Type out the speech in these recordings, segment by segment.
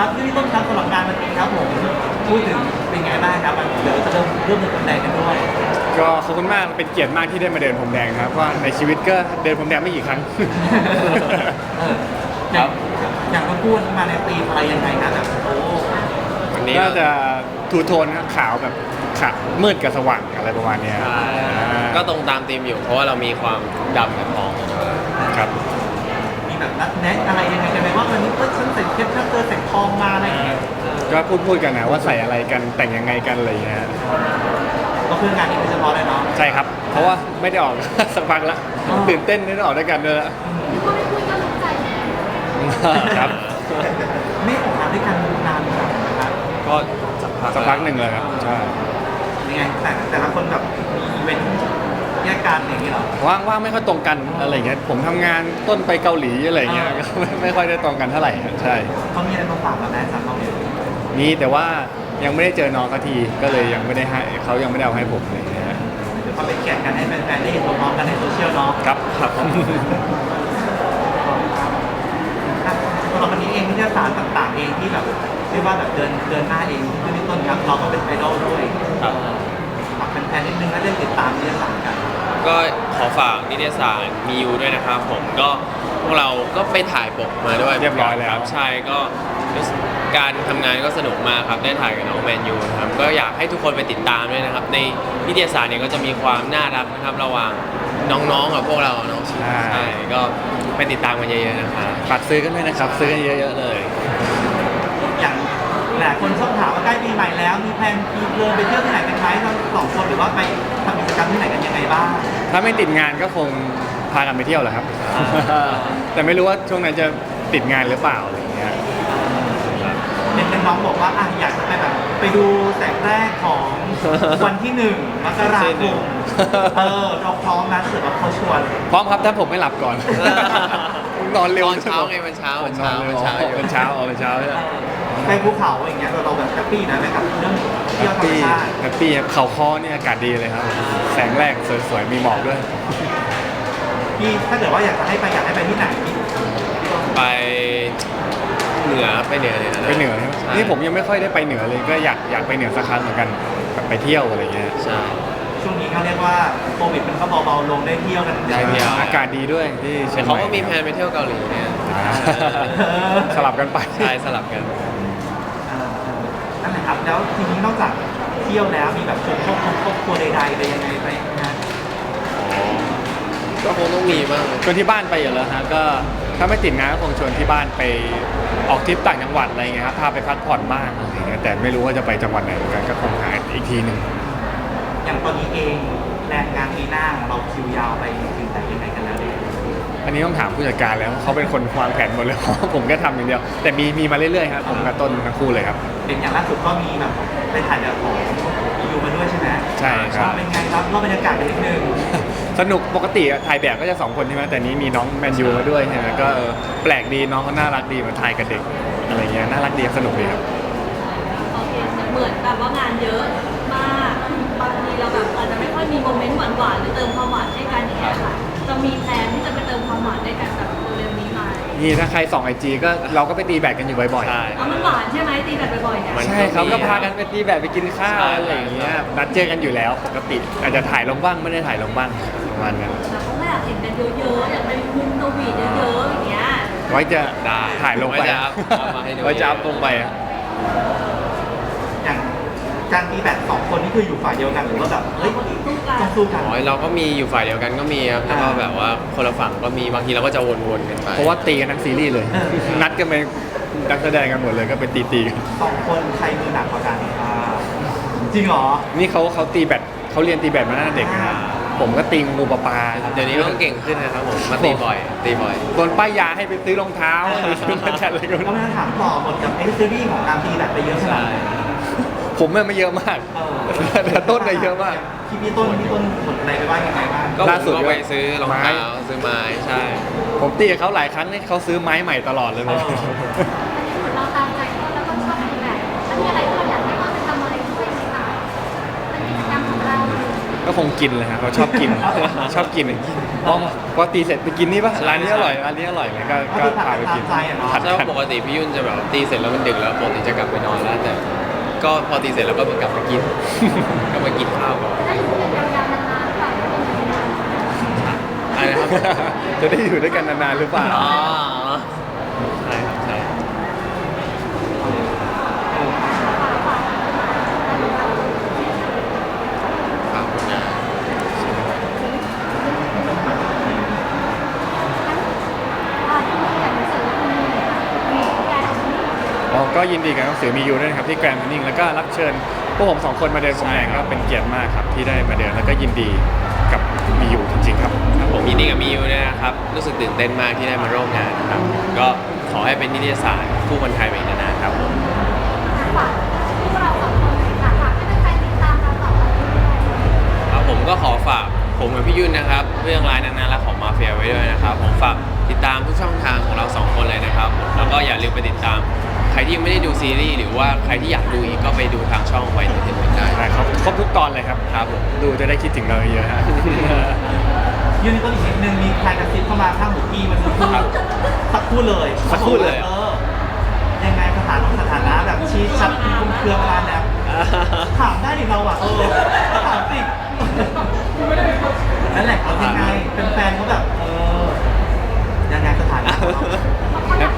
ครับพี่ต้นครับสำหรับงานวันนี้ครับผมพูดถึงเป็นไงบ้างครับมันเดี๋ยวจะเริ่มเริ่มเดินคนแดงกันด้วยก็ขอบคุณมากเป็นเกียรติมากที่ได้มาเดินพรมแดงครับเพราะว่าในชีวิตก็เดินพรมแดงไม่กี่ครั้ง เอออย่างอย่างคนพูดมาในตีมอะไรยังไงครับแบบโอ้วันนี้ก็เราจะทูโทนครับขาวแบบขาวมืดกับสว่างอะไรประมาณเนี้ยใช่อ่าก็ตรงตามธีมอยู่เพราะว่าเรามีความดำกับทอง ครับมีแบบ นัดแนะอะไรยังไงกันไหมว่าวันนี้เออฉันใส่เพชรฉันเจอใส่ทองมาอะไรอย่างเงี้ยเออก็พูดพูดกันนะว่าใส่อะไรกันแต่งยังไงกันอะไรอย่างเงี้ยก็เพื่องานนี้โดยเฉพาะเลยเนาะ ใช่ครับ เพราะว่าไม่ได้ออก สักพักละอ๋อ ตื่นเต้นไม่ได้ออกด้วยกันด้วยละก็ไม่คุยก็รู้ใจแน่ครับ ไม่ออกงานด้วยกันนานขนาดไหนนะครับก็สักพักสักพักหนึ่งเลยครับใช่ยังไงแต่แต่ละคนแบบมีอีเวนต์ แยกกันอย่างนี้เหรอ ว่างว่างไม่ค่อยตรงกันอะไรอย่างเงี้ยผมทำงานต้นไปเกาหลีอะไรอย่างเงี้ยอ่าก็ไม่ไม่ค่อยได้ตรงกันเท่าไหร่ครับใช่ เขามีอะไรมาฝากเราแนะนำเราอยู่มีแต่ว่ายังไม่ได้เจอน้องสักทีก็เลยยังไม่ได้ให้เขายังไม่ได้เอาให้ผมอะไรอย่างเงี้ยเดี๋ยวเขาไปแข่งกันให้แฟนๆได้เห็นพร้อมๆกันในโซเชียลเนาะครับครับอะสำหรับวันนี้เองนิตยสารต่าง ๆ เองที่แบบเรียกว่าแบบเดินเดินหน้าเองที่พี่ต้นครับเราก็เป็นไอดอลด้วยครับ ฝากแฟนๆนิดนึงและเรื่องติดตามนิตยสารกัน ก็ขอฝากนิตยสารมียูด้วยนะครับผมก็พวกเราก็ไปถ่ายปกมาด้วยเรียบร้อยแล้ว คใช่ก็รู้สึกการทำงานก็สนุกมากครับได้ถ่ายกับน้องแมนยูนะครับก็อยากให้ทุกคนไปติดตามด้วยนะครับ ในนิตยสารเนี่ยก็จะมีความน่ารักนะครับระหว่างน้องๆกับพวกเราเนาะใช่ใช่ก็ไปติดตามกันเยอะๆนะครับ ฝากซื้อกันด้วยนะครับ ซื้อกันเยอะๆเลยอย่าง หลายคนชอบถามว่าใกล้ปีใหม่แล้วมีแพลนมีเดินไปเที่ยวที่ไหนกันไหมทั้งสองคนหรือว่าไปทำกิจกรรมที่ไหนกันยังไงบ้างถ้าไม่ติดงานก็คงพากันไปเที่ยวแหละครับ แต่ไม่รู้ว่าช่วงนั้นจะติดงานหรือเปล่าอะไรอย่างเงี้ยเห็นเป็นน้องบอกว่าอะอยากจะไปแบบไปดูแสงแรกของวันที่หนึ่งมกราคมเออเราพร้อมนะถ้าเกิดว่าเขาชวน พร้อมครับถ้าผมไม่หลับก่อนนอนเร็วตอนเช้าไงมันเช้าผมันนเช้าอนมันเร็วเช้าอยู่เป็นเช้าเอาเป็นเช้าใช่ ไหมไปภูเขาอย่างเงี้ยเราเราแบบแฮปปี้นะไหมกับเรื่องเที่ยวธรรมปี้ชาติแฮปปี้ครับเขาคอเนี่ยอากาศดีเลยครับ แสงแรกสวยๆ มีหมอกด้วย พี่ถ้าเกิดว่าอยากจะให้ไปอยากให้ไปที่ไหนพี่ไปเหนือไปเหนือเลยนะไปเหนือใช่ไหมใช่นี่ผมยังไม่ค่อยได้ไปเหนือเลยก็อยากอยากไปเหนือสักครั้งเหมือนกันแบบไปเที่ยวอะไรเงี้ยใช่ ช่วงนี้เขาเรียกว่าโควิดมันก็เบาๆลงได้เที่ยวกันได้เที่ยว อากาศดีด้วยที่เชียงใหเขาม่ก็มีแผนไปเที่ยวเกาหลีเนี่ยอ่าสลับกันไป ใช่สลับกันอ่า นั่นแหละครับ แล้วทีนี้นอกจากเที่ยวแล้วมีแบบชวนครอบครัวครอบครัวใดๆไปยังไงไปนะ ก็คงต้องมีบ้างเลยชวนที่บ้านไปอยู่แล้วฮะก็ถ้าไม่ติดงานก็คงชวนที่บ้านไปออกทริปต่างจังหวัดอะไรเงี้ยครับพาไปพักผ่อนบ้างอะไรเงี้ยแต่ไม่รู้ว่าจะไปจังหวัดไหนเหมือนกันก็คงหาอีกทีหนึ่งอย่างตอนนี้เองแรงงานปีหน้าของเราคิวยาวไปถึงไหนยังไงกันแล้วเนี่ย อันนี้ต้องถามผู้จัดการแล้วเขาเป็นคนวางแผนหมดเลยเพราะผมก็ทำอย่างเดียว แต่มีมีมาเรื่อยๆครับผมกับต้นทั้งคู่เลยครับ เป็นอย่างล่าสุดก็มีแบบไปถ่ายแบบของอยู่มาด้วยใช่ไหมใช่ครับ เป็นไงครับเล่าบรรยากาศไปนิดนึงสนุกปกติอะถ่ายแบบก็จะสองคนใช่ไหมแต่นี้มีน้องแมนยูมาด้วยใช่ไหมก็เออแปลกดีน้องเขาน่ารักดีมาถ่ายกับเด็กอะไรเงี้ยน่ารักดีสนุกดีครับ โอเคเหมือนแบบว่างานเยอะมาก บางทีเราแบบอาจจะไม่ค่อยมีโมเมนต์หวานๆหรือเติมความหวานให้กันอย่างเงี้ยค่ะ จะมีแพลนที่จะไปเติมความหวานให้กันแบบเร็วๆนี้ไหมนี่ถ้าใครส่องไอจีก็เราก็ไปตีแบดกันอยู่บ่อยใช่เอามันหวานใช่ไหมตีแบบบ่อยๆเนี่ยมันๆใช่ครับก็พากันไปตีแบดไปกินข้าวใช่ อะไรอย่างเงี้ยนัดเจอกันอยู่แล้วปกติอาจจะถ่ายลงบ้างไม่ได้ถ่ายลงบ้างประมาณนั้นแต่เขาไม่อยากเห็นกันเยอะๆอยากเป็นมุมสวีทเยอะๆอย่างเงี้ยไว้จะได้ถ่ายลงไปไว้จะอัพเอามาให้ดู ไว้จะอัพลงไปอะอย่าง การตีแบบสองคนนี่คืออยู่ฝ่ายเดียวกันหรือว่าแบบเฮ้ยสู้กันต้องสู้กัน อ๋อเราก็มีอยู่ฝ่ายเดียวกันก็มีครับแล้วก็แบบว่าคนละฝั่งก็มีบางทีเราก็จะวนๆกันไปเพราะว่าตีกันทั้งซีรีส์เลยนัดกันไปนักแสดงกันหมดเลยก็ไปตีตีๆกันสองคนใครมือหนักกว่ากันอ่าจริงเหรอ นี่เขาเขาตีแบดเขาเรียนตีแบดมาตั้งแต่เด็กนะครับผมก็ตีงูปลาปลาเดี๋ยวนี้ก็เก่งขึ้นนะครับผมมาตีบ่อย ตีบ่อย โดนป้ายยาให้ไปซื้อรองเท้าไปซื้อมาจัดอะไรก็ไม่ก็รู้ไม่ต้องถามต่อหมดกับเอ็กซ์ซีรีส์ของการตีแบบไปเยอะขนาดไหน ผมเนี่ยไม่เยอะมากเออแต่ต้นเนี่ยเยอะมากพี่พี่ต้นพี่ต้นหมดอะไรไปบ้างยังไงบ้างก็ล่าสุดผมก็ไปซื้อรองไม้เท้าซื้อไม้ใช่ ผมตีกับเขาหลายครั้งนี่เขาซื้อไม้ใหม่ตลอดเลยเออเราตามใจเขาแล้วก็ชอบตีแบบแล้วมีอะไรที่เราอยากให้เขาไปทำอะไรด้วยไหมคะเป็นกิจกรรมของเราก็ก็คงกินเลยฮะเขาชอบกิน ชอบกินพอพอตีเสร็จไปกินนี่ป่ะร้านนี้อร่อยร้านนี้อร่อยเลยก็ก็ก็คือผัดพาไปกันตากิมนใจอะเนาะผัดแล้วกัน ปกติพี่ยุ่นจะแบบตีเสร็จแล้วมันดึกแล้วปกติจะกลับ ก็พอตีเสร็จแล้วก็กลับมากินก็มากินข้าวก่อนอะไรนะครับ จะได้อยู่ด้วยกันนานๆหรือเปล่า อ๋อใช่ครับใช่ครับคุณนะ อ๋อ ก็ยินดีกับหนังสือมียูด้วยนะครับที่แกรนด์นิ่งแล้วก็รับเชิญพวกผมสองคนมาเดินพรมแดงก็เป็นเกียรติมากครับที่ได้มาเดินแล้วก็ยินดีกับมียูจริงๆครับ ครับผมยินดีกับมียูด้วยนะครับ รู้สึกตื่นเต้นมากที่ได้มาร่วมงานนะครับ ก็ขอให้เป็นนิตยสารคู่คนไทยไปอีกนานๆครับผมครับผมก็ขอฝากผมกับพี่ยุ่นนะครับ เรื่องรายนานารักของมาเฟียไว้ด้วยนะครับ ผมฝากติดตามทุกช่องทางของเราสองคนเลยนะครับแล้วก็อย่าลืมไปติดตาม ใครที่ยังไม่ได้ดูซีรีส์หรือว่าใครที่อยากดูอีกก็ไปดูทางช่องไวท์เทนเมนได้ใช่ครับครบทุกตอนเลยครับ ครับผมดูจะได้คิดถึงเราเยอะๆฮะยืนก็อีกนิดนึงมีใครกระซิบเข้ามาข้างหูกี้มันสักครู่สักครู่เลยสักครู่เลยเออยังไงสถานะสถานะแบบชี้ชัดคุ้มเครือมาเนี่ยถามได้ดิเราอะเออถามสินั่นแหละเขายังไงเป็นแฟนเขาแบบเออยังไงสถานะของเรา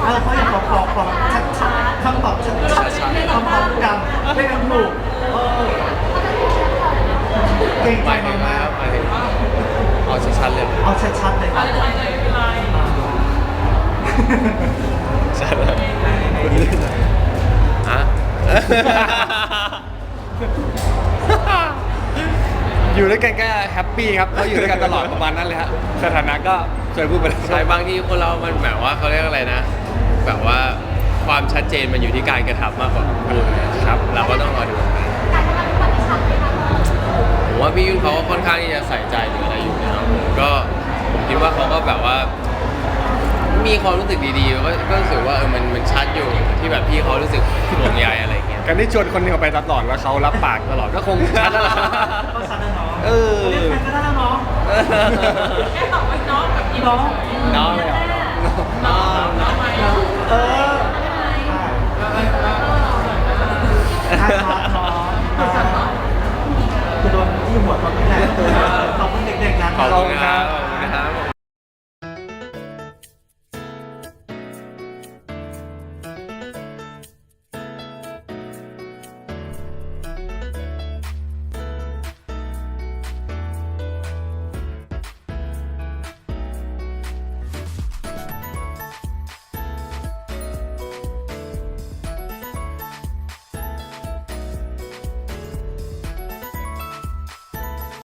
เออเขาอยากขอขอขอชัดชัดๆคำตอบชัดชัดๆคำตอบกันให้กันถูกเออเก่ง ห ใจ มายถึง มาก หมายถึงเอาชัดๆเลย ๆเอาชัดๆเลยครับ ชัดเลยอะ อยู่ด้วยกันก็แฮปปี้ครับเขาอยู่ด้วยกันตลอดประมาณนั้นเลยฮะสถานะก็เคยพูดไปแล้ว ใช่บางทีคนเรามันแบบว่าเขาเรียกอะไรนะ แบบว่าความชัดเจนมันอยู่ที่การกระทำมากกว่าพูดครับ เราก็ต้องรอดูผมว่าพี่ยุ่นเขาก็ค่อนข้างที่จะใส่ใจหรืออะไรอยู่นะครับผมก็ผมคิดว่าเขาก็แบบว่า มีความรู้สึกดีๆก็ก็รู้สึกว่าเออมันมันชัดอยู่ที่แบบพี่เขารู้สึกห่วงใยอะไร การที่ชวนคนหนึงออกไปตลอดแล้วเขารับปากตลอดก็คงชัดแล้วล่ะก็ชัดแล้วเนาะเออเรียกใครก็ได้แล้วเนาะแค่ตอบว่าน้องกับอีน้องน้องเลยเหรอน้องน้องไหมเออใช่ครับน้องคือโดนที่หัวตอนนี้แหละเขาเป็นเด็กๆนะขอบคุณครั